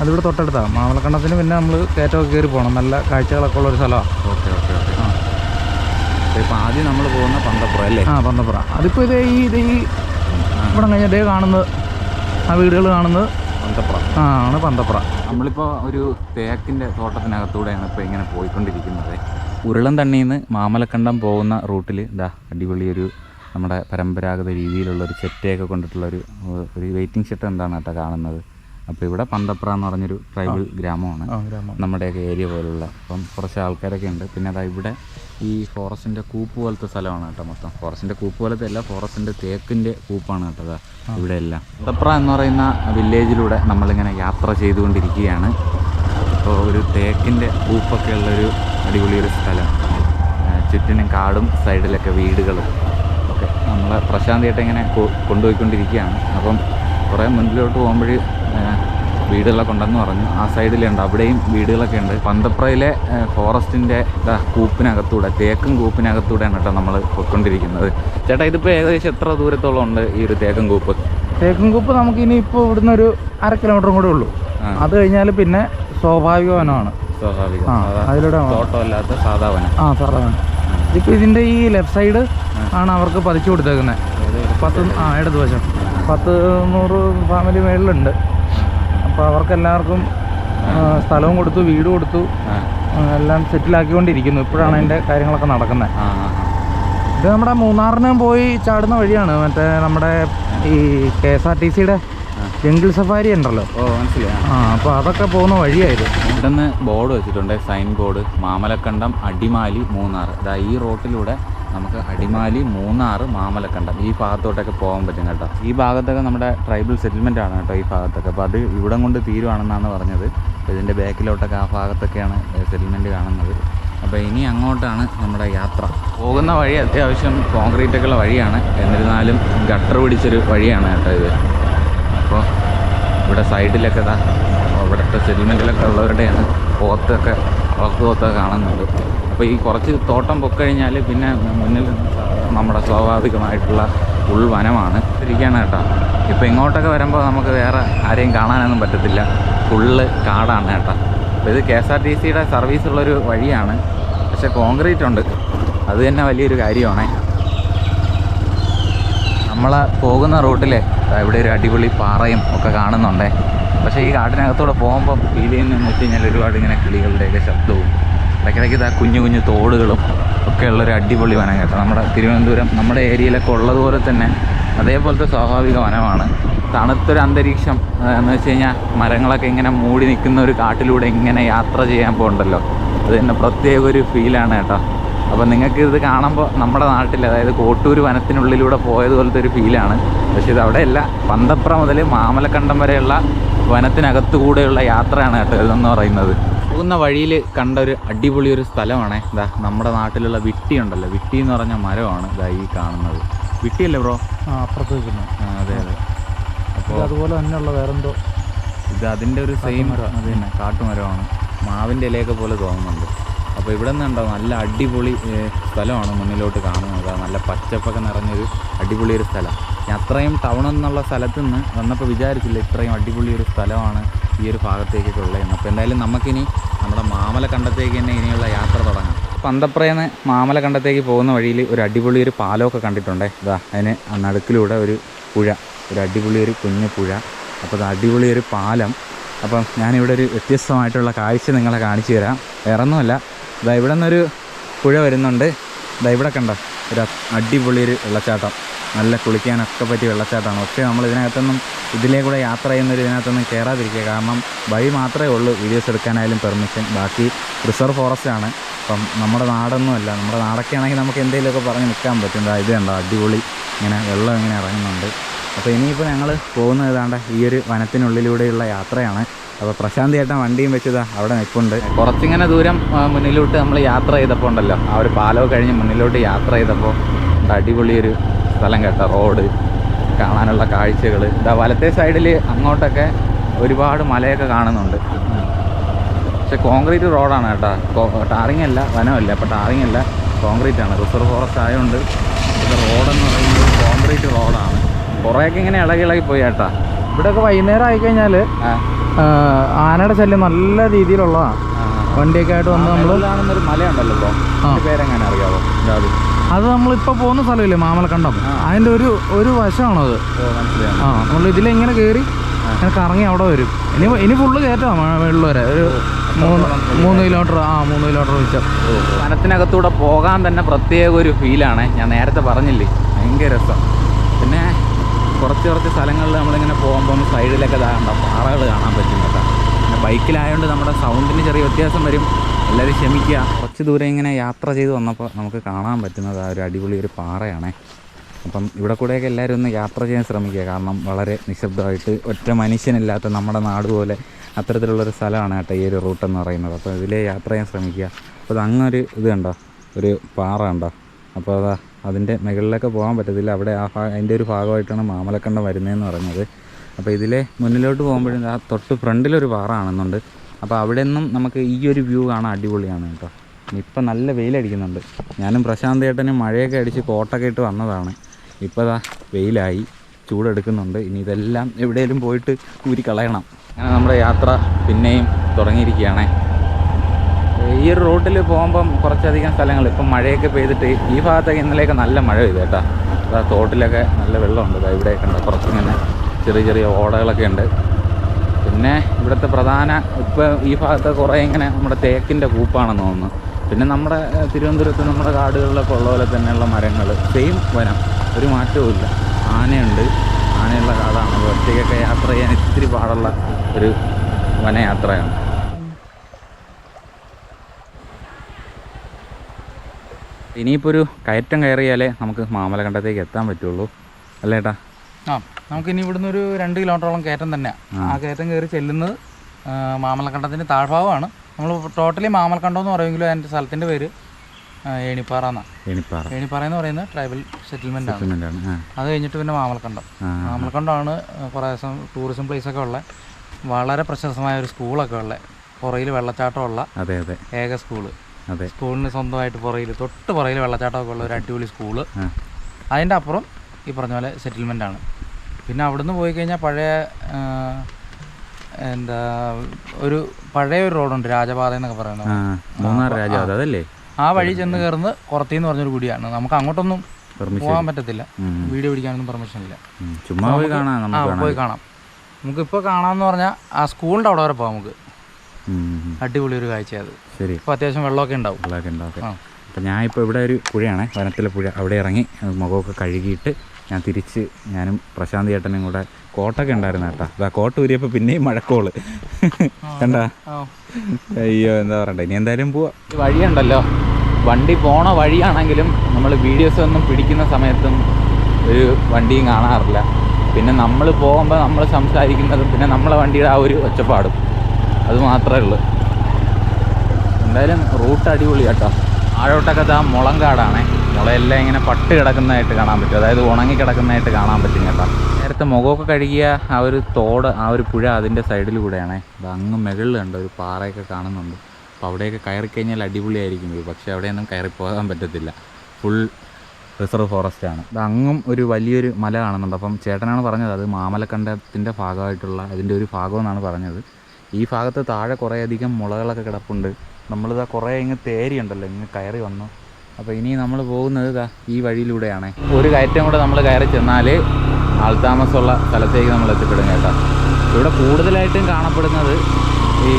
അതിവിടെ തൊട്ടടുത്താണ് മാമലക്കണ്ടത്തിന് പിന്നെ നമ്മൾ കയറ്റമൊക്കെ കയറി പോകണം നല്ല കാഴ്ചകളൊക്കെ ഉള്ള ഒരു സ്ഥലമാണ് ഓക്കെ ഓക്കെ ഓക്കെ. ഇപ്പം ആദ്യം നമ്മൾ പോകുന്ന പന്തപ്ര അല്ലേ? ആ പന്തപ്പുറ അതിപ്പോൾ ഇത് ഈ ഇത് ഈ ഇവിടെ കഴിഞ്ഞ ഇതേ കാണുന്നത്. ആ വീടുകൾ കാണുന്നത്? പന്തപ്ര ആ ആണ് പന്തപ്ര നമ്മളിപ്പോൾ ഒരു തേക്കിന്റെ തോട്ടത്തിനകത്തൂടെയാണ് ഇപ്പോൾ ഇങ്ങനെ പോയിക്കൊണ്ടിരിക്കുന്നത്. ഉരുളം തണ്ണീന്ന് മാമലക്കണ്ടം പോകുന്ന റൂട്ടിൽ ഇതാ അടിപൊളി ഒരു നമ്മുടെ പരമ്പരാഗത രീതിയിലുള്ള ഒരു ചെറ്റയൊക്കെ കൊണ്ടിട്ടുള്ള ഒരു ഒരു വെയിറ്റിംഗ് ഷെഡ് എന്താണ് കേട്ടോ കാണുന്നത്. അപ്പോൾ ഇവിടെ പന്തപ്ര എന്ന് പറഞ്ഞൊരു ട്രൈബൽ ഗ്രാമമാണ്. നമ്മുടെയൊക്കെ ഏരിയ പോലുള്ള. അപ്പം കുറച്ച് ആൾക്കാരൊക്കെ ഉണ്ട്. പിന്നെ അതാ ഇവിടെ ഈ ഫോറസ്റ്റിന്റെ കൂപ്പ് പോലത്തെ സ്ഥലമാണ് കേട്ടോ മൊത്തം. ഫോറസ്റ്റിന്റെ കൂപ്പ് പോലത്തെ അല്ല ഫോറസ്റ്റിന്റെ തേക്കിന്റെ കൂപ്പാണ് കേട്ടോ ഇവിടെ എല്ലാം. പന്തപ്ര എന്ന് പറയുന്ന വില്ലേജിലൂടെ നമ്മളിങ്ങനെ യാത്ര ചെയ്തുകൊണ്ടിരിക്കുകയാണ്. അപ്പോൾ ഒരു തേക്കിന്റെ കൂപ്പൊക്കെ ഉള്ളൊരു അടിപൊളിയൊരു സ്ഥലം. ചുറ്റിനും കാടും സൈഡിലൊക്കെ വീടുകളും ഒക്കെ. നമ്മളെ പ്രശാന്തിയായിട്ട് ഇങ്ങനെ കൊണ്ടുപോയിക്കൊണ്ടിരിക്കുകയാണ്. അപ്പം കുറേ മുൻപിലോട്ട് പോകുമ്പോൾ വീടുകളൊക്കെ ഉണ്ടെന്ന് പറഞ്ഞു. ആ സൈഡിലുണ്ട് അവിടെയും വീടുകളൊക്കെ ഉണ്ട്. പന്തപ്രയിലെ ഫോറസ്റ്റിന്റെ കൂപ്പിനകത്തൂടെ തേക്കും കൂപ്പിനകത്തൂടെയാണ് കേട്ടോ നമ്മൾ പൊയ്ക്കൊണ്ടിരിക്കുന്നത്. ചേട്ടാ ഇതിപ്പോൾ ഏകദേശം എത്ര ദൂരത്തോളം ഉണ്ട് ഈ ഒരു തേക്കും കൂപ്പ്? തേക്കും കൂപ്പ് നമുക്ക് ഇനി ഇപ്പോൾ ഇവിടുന്ന് ഒരു അര കിലോമീറ്ററും കൂടെ ഉള്ളൂ. അത് കഴിഞ്ഞാൽ പിന്നെ സ്വാഭാവിക വനമാണ്. സ്വാഭാവിക. സാധാ അതിലൂടെ തോട്ടമല്ലാത്ത സാധാ വനം. ആ സാറേ ഇപ്പോൾ ഇതിന്റെ ഈ ലെഫ്റ്റ് സൈഡ് ആണ് അവർക്ക് പതിച്ചു കൊടുത്തേക്കുന്നത് പത്ത് ആ ഇടതുവശം. പത്ത് നൂറ് ഫാമിലി മേളിലുണ്ട്. അപ്പോൾ അവർക്കെല്ലാവർക്കും സ്ഥലവും കൊടുത്തു വീട് കൊടുത്തു എല്ലാം സെറ്റിലാക്കിക്കൊണ്ടിരിക്കുന്നു. ഇപ്പോഴാണ് അതിന്റെ കാര്യങ്ങളൊക്കെ നടക്കുന്നത് ഇത് നമ്മുടെ മൂന്നാറിന് പോയി ചാടുന്ന വഴിയാണ്. മറ്റേ നമ്മുടെ ഈ കെ എസ് ആർ ടി സിയുടെ ജംഗിൾ സഫാരി ഉണ്ടല്ലോ. ഓ മനസ്സിലായി. ആ. അപ്പോൾ അതൊക്കെ പോകുന്ന വഴിയായിരുന്നു. ഇവിടെ നിന്ന് ബോർഡ് വെച്ചിട്ടുണ്ട്. Sign board Mamalakkandam Adimali Munnar. ഇതാ ഈ റോട്ടിലൂടെ നമുക്ക് അടിമാലി മൂന്നാർ മാമലക്കണ്ടം ഈ ഭാഗത്തോട്ടൊക്കെ പോകാൻ പറ്റും കേട്ടോ. ഈ ഭാഗത്തൊക്കെ നമ്മുടെ ട്രൈബൽ സെറ്റിൽമെന്റ് ആണ് കേട്ടോ ഈ ഭാഗത്തൊക്കെ. അപ്പോൾ അത് ഇവിടം കൊണ്ട് തീരുവാണെന്നാണ് പറഞ്ഞത്. ഇതിന്റെ ബാക്കിലോട്ടൊക്കെ ആ ഭാഗത്തൊക്കെയാണ് സെറ്റിൽമെന്റ് കാണുന്നത്. അപ്പോൾ ഇനി അങ്ങോട്ടാണ് നമ്മുടെ യാത്ര. പോകുന്ന വഴി അത്യാവശ്യം കോൺക്രീറ്റ് ഒക്കെ ഉള്ള വഴിയാണ്. എന്നിരുന്നാലും ഗട്ടർ പിടിച്ചൊരു വഴിയാണ് കേട്ടോ ഇത്. അപ്പോൾ ഇവിടെ സൈഡിലൊക്കെ ഇതാ ഇവിടുത്തെ സെറ്റിൽമെന്റിലൊക്കെ ഉള്ളവരുടെയാണ് പോത്തൊക്കെ വളർത്തു പോത്തൊക്കെ കാണുന്നുണ്ട് അപ്പോൾ ഈ കുറച്ച് തോട്ടം പൊക്കഴിഞ്ഞാൽ പിന്നെ മുന്നിൽ നമ്മുടെ സ്വാഭാവികമായിട്ടുള്ള ഉൾവനമാണ്. ഇരിക്കുകയാണ് കേട്ടോ. ഇപ്പോൾ ഇങ്ങോട്ടൊക്കെ വരുമ്പോൾ നമുക്ക് വേറെ ആരെയും കാണാനൊന്നും പറ്റത്തില്ല. ഫുള്ള് കാടാണ് കേട്ടോ. അപ്പോൾ ഇത് കെ എസ് ആർ ടി സിയുടെ സർവീസുള്ളൊരു വഴിയാണ്. പക്ഷേ കോൺക്രീറ്റ് ഉണ്ട്. അത് തന്നെ വലിയൊരു കാര്യമാണ്. നമ്മൾ പോകുന്ന റൂട്ടിൽ ഇവിടെ ഒരു അടിപൊളി പാറയും ഒക്കെ കാണുന്നുണ്ടേ. പക്ഷേ ഈ കാട്ടിനകത്തൂടെ പോകുമ്പോൾ ഫീൽ ചെയ്യുന്നതെന്ന് വെച്ച് കഴിഞ്ഞാൽ ഒരുപാട് ഇങ്ങനെ കിളികളുടെയൊക്കെ ശബ്ദവും ഇടയ്ക്കിടയ്ക്ക് ഇതാ കുഞ്ഞു കുഞ്ഞു തോടുകളും ഒക്കെ ഉള്ളൊരു അടിപൊളി വനം കേട്ടോ. നമ്മുടെ തിരുവനന്തപുരം നമ്മുടെ ഏരിയയിലൊക്കെ ഉള്ളതുപോലെ തന്നെ അതേപോലത്തെ സ്വാഭാവിക വനമാണ്. തണുത്തൊരു അന്തരീക്ഷം എന്ന് വെച്ച് കഴിഞ്ഞാൽ മരങ്ങളൊക്കെ ഇങ്ങനെ മൂടി നിൽക്കുന്ന ഒരു കാട്ടിലൂടെ ഇങ്ങനെ യാത്ര ചെയ്യാൻ പോകണ്ടല്ലോ. അത് തന്നെ പ്രത്യേക ഒരു ഫീലാണ് കേട്ടോ. അപ്പോൾ നിങ്ങൾക്ക് ഇത് കാണുമ്പോൾ നമ്മുടെ നാട്ടിൽ അതായത് കോട്ടൂർ വനത്തിനുള്ളിലൂടെ പോയതുപോലത്തെ ഒരു ഫീലാണ് പക്ഷെ ഇത് അവിടെയല്ല. പന്തപ്ര മുതൽ മാമലക്കണ്ടം വരെയുള്ള വനത്തിനകത്തു കൂടെയുള്ള യാത്രയാണ് കേട്ടോ ഇതെന്ന് പറയുന്നത്. പോകുന്ന വഴിയിൽ കണ്ട ഒരു അടിപൊളി ഒരു സ്ഥലമാണേ. ഇതാ നമ്മുടെ നാട്ടിലുള്ള വിട്ടി ഉണ്ടല്ലോ. വിട്ടി എന്ന് പറഞ്ഞ മരമാണ് ഇതാ ഈ കാണുന്നത്. വിട്ടിയല്ലേ ബ്രോ? ആ അപ്പുറത്ത് അതെ അതെ. അപ്പോൾ അതുപോലെ തന്നെയുള്ള വേറെന്തോ ഇത് അതിന്റെ ഒരു സെയിം. അത് തന്നെ കാട്ടുമരമാണ്. മാവിന്റെ ഇലയൊക്കെ പോലെ തോന്നുന്നുണ്ട്. അപ്പോൾ ഇവിടെ നിന്ന് ഉണ്ടോ നല്ല അടിപൊളി സ്ഥലമാണ് മുന്നിലോട്ട് കാണുന്നത്. നല്ല പച്ചപ്പൊക്കെ നിറഞ്ഞൊരു അടിപൊളി ഒരു സ്ഥലം. ഞാൻ അത്രയും ടൗൺ എന്നുള്ള സ്ഥലത്ത് നിന്ന് വന്നപ്പോൾ വിചാരിച്ചില്ല ഇത്രയും അടിപൊളി ഒരു സ്ഥലമാണ് ഈ ഒരു ഭാഗത്തേക്കൊക്കെ ഉള്ളതെന്ന്. അപ്പോൾ എന്തായാലും നമുക്കിനി നമ്മുടെ മാമല കണ്ടത്തേക്ക് തന്നെ ഇനിയുള്ള യാത്ര തുടങ്ങാം. പന്തപ്രയെന്ന് മാമല കണ്ടത്തേക്ക് പോകുന്ന വഴിയിൽ ഒരു അടിപൊളി ഒരു പാലമൊക്കെ കണ്ടിട്ടുണ്ടേ. ഇതാ അതിന് നടുക്കിലൂടെ ഒരു പുഴ ഒരു അടിപൊളി ഒരു കുഞ്ഞു പുഴ. അപ്പോൾ അത് അടിപൊളി ഒരു പാലം. അപ്പം ഞാനിവിടെ ഒരു വ്യത്യസ്തമായിട്ടുള്ള കാഴ്ച നിങ്ങളെ കാണിച്ചു തരാം. വേറെ ഒന്നുമല്ല ഇതാ ഇവിടെ നിന്നൊരു പുഴ വരുന്നുണ്ട്. ഇതാ ഇവിടെ കണ്ടോ? ഒരു അടിപൊളി ഒരു വെള്ളച്ചാട്ടം. നല്ല കുളിക്കാനൊക്കെ പറ്റിയ വെള്ളച്ചാട്ടമാണ്. പക്ഷേ നമ്മൾ ഇതിനകത്തൊന്നും ഇതിലേ കൂടെ യാത്ര ചെയ്യുന്നൊരു ഇതിനകത്തൊന്നും കയറാതിരിക്കുക കാരണം വഴി മാത്രമേ ഉള്ളൂ വീഡിയോസ് എടുക്കാനായാലും പെർമിഷൻ ബാക്കി റിസർവ് ഫോറസ്റ്റ് ആണ്. അപ്പം നമ്മുടെ നാടൊന്നുമല്ല നമ്മുടെ നാടൊക്കെ ആണെങ്കിൽ നമുക്ക് എന്തെങ്കിലുമൊക്കെ പറഞ്ഞ് നിൽക്കാൻ പറ്റും. ഇത് കണ്ടോ? അടിപൊളി. ഇങ്ങനെ വെള്ളം ഇങ്ങനെ ഇറങ്ങുന്നുണ്ട്. അപ്പോൾ ഇനിയിപ്പോൾ ഞങ്ങൾ പോകുന്നത് ഏതാണ്ട് ഈ ഒരു വനത്തിനുള്ളിലൂടെയുള്ള യാത്രയാണ്. അപ്പോൾ പ്രശാന്ത് ചേട്ടൻ വണ്ടിയും വെച്ചതാ അവിടെ നിൽപ്പുണ്ട് കുറച്ചിങ്ങനെ ദൂരം മുന്നിലോട്ട് നമ്മൾ യാത്ര ചെയ്തപ്പോൾ ഉണ്ടല്ലോ. ആ ഒരു പാലം കഴിഞ്ഞ് മുന്നിലോട്ട് യാത്ര ചെയ്തപ്പോൾ അടിപൊളിയൊരു അടിപൊളി ഒരു സ്ഥലം കേട്ടോ റോഡ്. കാണാനുള്ള കാഴ്ചകൾ ഇതാ വലത്തെ സൈഡിൽ അങ്ങോട്ടൊക്കെ ഒരുപാട് മലയൊക്കെ കാണുന്നുണ്ട്. പക്ഷെ കോൺക്രീറ്റ് റോഡാണ് കേട്ടോ. ടാറിങ് അല്ല വനമല്ല അപ്പോൾ ടാറിങ് അല്ല കോൺക്രീറ്റ് ആണ്. റിസർവ് ഫോറസ്റ്റ് ആയതുകൊണ്ട് ഇവിടെ റോഡെന്ന് പറയുന്നത് കോൺക്രീറ്റ് റോഡാണ്. കുറേയൊക്കെ ഇങ്ങനെ ഇളകി ഇളകി പോയി കേട്ടാ. ഇവിടെയൊക്കെ വൈകുന്നേരം ആയിക്കഴിഞ്ഞാൽ ആനയുടെ ശല്യം നല്ല രീതിയിലുള്ളതാണ് വണ്ടിയൊക്കെ ആയിട്ട് വന്ന് നമ്മൾ മലയുണ്ടല്ലോ പേരെങ്ങനെ അറിയാവോ? അത് നമ്മളിപ്പോൾ പോകുന്ന സ്ഥലമില്ലേ മാമലക്കണ്ടം? അതിന്റെ ഒരു ഒരു വശമാണത് ആ നമ്മൾ ഇതിലെങ്ങനെ കയറി അങ്ങനെ കറങ്ങി അവിടെ വരും. ഇനി ഇനി ഫുള്ള് കയറ്റാം വെള്ളം വരെ ഒരു മൂന്ന് മൂന്ന് കിലോമീറ്റർ ആ മൂന്ന് കിലോമീറ്റർ വെച്ചാൽ വനത്തിനകത്തൂടെ പോകാൻ തന്നെ പ്രത്യേക ഒരു ഫീലാണ് ഞാൻ നേരത്തെ പറഞ്ഞില്ലേ? ഭയങ്കര രസം. പിന്നെ കുറച്ച് കുറച്ച് സ്ഥലങ്ങളിൽ നമ്മളിങ്ങനെ പോകുമ്പം സൈഡിലൊക്കെ ഇതാകണ്ട പാറകൾ കാണാൻ പറ്റും കേട്ടോ. പിന്നെ ബൈക്കിലായതുകൊണ്ട് നമ്മുടെ സൗണ്ടിന് ചെറിയ വ്യത്യാസം വരും. എല്ലാവരും ക്ഷമിക്കുക കുറച്ച് ദൂരം ഇങ്ങനെ യാത്ര ചെയ്ത് വന്നപ്പോൾ നമുക്ക് കാണാൻ പറ്റുന്നത് ആ ഒരു അടിപൊളി ഒരു പാറയാണേ. അപ്പം ഇവിടെ കൂടെയൊക്കെ എല്ലാവരും ഒന്ന് യാത്ര ചെയ്യാൻ ശ്രമിക്കുക. കാരണം വളരെ നിശബ്ദമായിട്ട് ഒറ്റ മനുഷ്യനില്ലാത്ത നമ്മുടെ നാട് പോലെ അത്തരത്തിലുള്ളൊരു സ്ഥലമാണ് കേട്ടോ ഈ ഒരു റൂട്ട് എന്ന് പറയുന്നത്. അപ്പോൾ ഇതിലേ യാത്ര ചെയ്യാൻ ശ്രമിക്കുക. അപ്പോൾ അത് അങ്ങൊരു ഇത് കണ്ടോ? ഒരു പാറ കണ്ടോ? അപ്പോൾ അതാ അതിന്റെ മുകളിലൊക്കെ പോകാൻ പറ്റത്തില്ല. അവിടെ ആ അതിന്റെ ഒരു ഭാഗമായിട്ടാണ് മാമലക്കണ്ടം വരുന്നതെന്ന് പറഞ്ഞത്. അപ്പോൾ ഇതിലെ മുന്നിലോട്ട് പോകുമ്പോഴും ആ തൊട്ട് ഫ്രണ്ടിലൊരു പാറ ആണെന്നുണ്ട് അപ്പോൾ അവിടെ നിന്നും നമുക്ക് ഈ ഒരു വ്യൂ കാണാൻ അടിപൊളിയാണ് കേട്ടോ. ഇപ്പം നല്ല വെയിലടിക്കുന്നുണ്ട്. ഞാനും പ്രശാന്ത് ഏട്ടനും മഴയൊക്കെ അടിച്ച് കോട്ടൊക്കെ ഇട്ട് വന്നതാണ്. ഇപ്പോൾ ഇതാ വെയിലായി ചൂടെടുക്കുന്നുണ്ട്. ഇനി ഇതെല്ലാം എവിടെയെങ്കിലും പോയിട്ട് ഊരി കളയണം അങ്ങനെ നമ്മുടെ യാത്ര പിന്നെയും തുടങ്ങിയിരിക്കുകയാണേ. ഈ ഒരു റൂട്ടിൽ പോകുമ്പം കുറച്ചധികം സ്ഥലങ്ങൾ ഇപ്പം മഴയൊക്കെ പെയ്തിട്ട് ഈ ഭാഗത്തൊക്കെ ഇന്നലെയൊക്കെ നല്ല മഴ പെയ്തു കേട്ടോ. അതാ തോട്ടിലൊക്കെ നല്ല വെള്ളമുണ്ട്. ഇവിടെയൊക്കെ ഉണ്ട്. കുറച്ചിങ്ങനെ ചെറിയ ചെറിയ ഓടകളൊക്കെ ഉണ്ട്. പിന്നെ ഇവിടുത്തെ പ്രധാന ഇപ്പോൾ ഈ ഭാഗത്ത് കുറേ ഇങ്ങനെ നമ്മുടെ തേക്കിന്റെ കൂപ്പാണെന്ന് തോന്നുന്നു. പിന്നെ നമ്മുടെ തിരുവനന്തപുരത്ത് നമ്മുടെ കാടുകളിലൊക്കെ ഉള്ള പോലെ തന്നെയുള്ള മരങ്ങൾ സെയിം വനം. ഒരു മാറ്റവും ആനയുണ്ട്. ആനയുള്ള കാടാണ്. ഒറ്റയ്ക്കൊക്കെ യാത്ര ചെയ്യാൻ ഇത്തിരി പാടുള്ള ഒരു വനയാത്രയാണ്. ഇനിയിപ്പോൾ ഒരു കയറ്റം കയറിയാലേ നമുക്ക് മാമലകണ്ടത്തേക്ക് എത്താൻ പറ്റുള്ളൂ. അല്ലേ ഏട്ടാ? ആ നമുക്കിനി ഇവിടുന്ന് ഒരു രണ്ട് കിലോമീറ്ററോളം കയറ്റം തന്നെയാണ് ആ. കയറ്റം കയറി ചെല്ലുന്നത് മാമലക്കണ്ടത്തിന്റെ താഴ്ഭാഗമാണ്. നമ്മൾ ടോട്ടലി മാമലക്കണ്ടം എന്ന് പറയുമെങ്കിലും അതിന്റെ സ്ഥലത്തിന്റെ പേര് ഏണിപ്പാറ എണിപ്പാറ ഏണിപ്പാറ. എന്ന് പറയുന്നത് ട്രൈബൽ സെറ്റിൽമെന്റ് ആണ്. അത് കഴിഞ്ഞിട്ട് പിന്നെ മാമലക്കണ്ടം. മാമലക്കണ്ടമാണ് കുറേ ദിവസം ടൂറിസം പ്ലേസൊക്കെ ഉള്ള വളരെ പ്രശസ്തമായ ഒരു സ്കൂളൊക്കെ ഉള്ള പുറയിൽ വെള്ളച്ചാട്ടമുള്ള അതെ അതെ. ഏക സ്കൂൾ അതെ. സ്കൂളിന് സ്വന്തമായിട്ട് പുറയിൽ തൊട്ട് പുറയിൽ വെള്ളച്ചാട്ടമൊക്കെ ഉള്ള ഒരു അടിപൊളി സ്കൂൾ. അതിന്റെ അപ്പുറം ഈ പറഞ്ഞ പോലെ സെറ്റിൽമെന്റ് ആണ്. പിന്നെ അവിടുന്ന് പോയി കഴിഞ്ഞാൽ പഴയ എന്താ ഒരു പഴയ ഒരു റോഡുണ്ട് രാജപാത എന്നൊക്കെ പറയുന്നത്. ആ മൂന്നാർ രാജപാത അതല്ലേ? ആ വഴി ചെന്ന് കയറുന്നത് കുറത്തേന്ന് പറഞ്ഞൊരു കുടിയാണ്. നമുക്ക് അങ്ങോട്ടൊന്നും പോകാൻ പറ്റത്തില്ല. വീഡിയോ പിടിക്കാനൊന്നും പെർമിഷൻ ഇല്ല. ചുമ്മാ പോയി കാണാം ആ പോയി കാണാം. നമുക്കിപ്പോൾ കാണാമെന്ന് പറഞ്ഞാൽ ആ സ്കൂളിന്റെ അവിടെ വരെ പോകാം നമുക്ക്. അടിപൊളി ഒരു കാഴ്ചയാണ് അത്. ശരി. അപ്പോൾ അത്യാവശ്യം വെള്ളമൊക്കെ ഉണ്ടാവും. വെള്ളമൊക്കെ ഉണ്ടാവും അപ്പോൾ അപ്പം ഞാൻ ഇപ്പോൾ ഇവിടെ ഒരു പുഴയാണ്. വനത്തിലെ പുഴ. അവിടെ ഇറങ്ങി മുഖമൊക്കെ കഴുകിയിട്ട് ഞാൻ തിരിച്ച് ഞാനും പ്രശാന്ത് ചേട്ടനും കൂടെ കോട്ടൊക്കെ ഉണ്ടായിരുന്നു കേട്ടോ. അതാ കോട്ട ഊരിയപ്പോൾ പിന്നെയും മഴക്കോൾ. കണ്ടാ? ആ. അയ്യോ എന്താ പറയണ്ടേ? ഇനി എന്തായാലും പോവാ. വഴിയുണ്ടല്ലോ. വണ്ടി പോണ വഴിയാണെങ്കിലും നമ്മൾ വീഡിയോസ് ഒന്നും പിടിക്കുന്ന സമയത്തും ഒരു വണ്ടിയും കാണാറില്ല. പിന്നെ നമ്മൾ പോകുമ്പോൾ നമ്മൾ സംസാരിക്കുന്നതും പിന്നെ നമ്മളെ വണ്ടിയുടെ ആ ഒരു ഒച്ചപ്പാടും. അത് മാത്രമേ ഉള്ളൂ. എന്തായാലും റൂട്ട് അടിപൊളി കേട്ടോ ആഴോട്ടൊക്കെ ആ മുളങ്കാടാണേ മുളയെല്ലാം ഇങ്ങനെ പട്ട് കിടക്കുന്നതായിട്ട് കാണാൻ പറ്റും. അതായത് ഉണങ്ങി കിടക്കുന്നതായിട്ട് കാണാൻ പറ്റും കേട്ടോ. നേരത്തെ മുഖമൊക്കെ കഴുകിയ ആ ഒരു തോട് ആ ഒരു പുഴ അതിന്റെ സൈഡിൽ കൂടെയാണേ. അത് അങ്ങ് മുകളിൽ കണ്ട ഒരു പാറയൊക്കെ കാണുന്നുണ്ട്. അപ്പോൾ അവിടെയൊക്കെ കയറി കഴിഞ്ഞാൽ അടിപൊളിയായിരിക്കും view. പക്ഷേ അവിടെയൊന്നും കയറി പോകാൻ പറ്റത്തില്ല. ഫുൾ റിസർവ് ഫോറസ്റ്റ് ആണ്. ഇത് അങ്ങും ഒരു വലിയൊരു മല കാണുന്നുണ്ട്. അപ്പം ചേട്ടനാണ് പറഞ്ഞത് അത് മാമലക്കണ്ടത്തിന്റെ ഭാഗമായിട്ടുള്ള അതിന്റെ ഒരു ഭാഗമെന്നാണ് പറഞ്ഞത്. ഈ ഭാഗത്ത് താഴെ കുറേയധികം മുളകളൊക്കെ കിടപ്പുണ്ട്. നമ്മളിതാ കുറേ ഇങ്ങ് തേരിയുണ്ടല്ലോ ഇങ്ങ് കയറി വന്നു. അപ്പോൾ ഇനി നമ്മൾ പോകുന്നത് ഇതാ ഈ വഴിയിലൂടെയാണ്. ഒരു കയറ്റം കൂടെ നമ്മൾ കയറി ചെന്നാൽ ആൾതാമസമുള്ള സ്ഥലത്തേക്ക് നമ്മൾ എത്തിപ്പെടും കേട്ടോ. ഇവിടെ കൂടുതലായിട്ടും കാണപ്പെടുന്നത് ഈ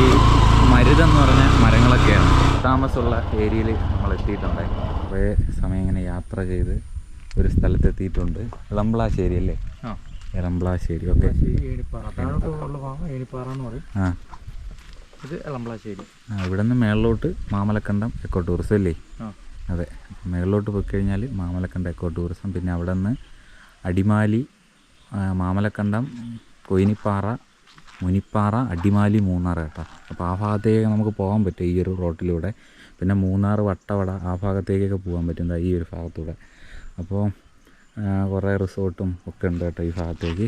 മരുതെന്ന് പറഞ്ഞ മരങ്ങളൊക്കെയാണ്. താമസമുള്ള ഏരിയയിൽ നമ്മൾ എത്തിയിട്ടുണ്ട്. കുറേ സമയം ഇങ്ങനെ യാത്ര ചെയ്ത് ഒരു സ്ഥലത്തെത്തിയിട്ടുണ്ട്. ഇളംബ്ലാശ്ശേരി അല്ലേ ആ. ഇളമ്പ്ളാശ്ശേരി ഓക്കെ. ആ. ഇത് എളമ്പളശ്ശേരി. ആ, ഇവിടെ നിന്ന് മേളിലോട്ട് മാമലക്കണ്ടം എക്കോ ടൂറിസം അല്ലേ അതെ. മേളിലോട്ട് പോയി കഴിഞ്ഞാൽ മാമലക്കണ്ടം എക്കോ ടൂറിസം പിന്നെ അവിടെ നിന്ന് അടിമാലി മാമലക്കണ്ടം കൊയിനിപ്പാറ മുനിപ്പാറ അടിമാലി മൂന്നാർ കേട്ടോ. അപ്പോൾ ആ ഭാഗത്തേക്ക് നമുക്ക് പോകാൻ പറ്റും ഈ ഒരു റോട്ടിലൂടെ. പിന്നെ മൂന്നാർ വട്ടവട ആ ഭാഗത്തേക്കൊക്കെ പോകാൻ പറ്റും ഈ ഒരു ഭാഗത്തൂടെ. അപ്പോൾ കുറേ റിസോർട്ടും ഒക്കെ ഉണ്ട് കേട്ടോ ഈ ഭാഗത്തേക്ക്.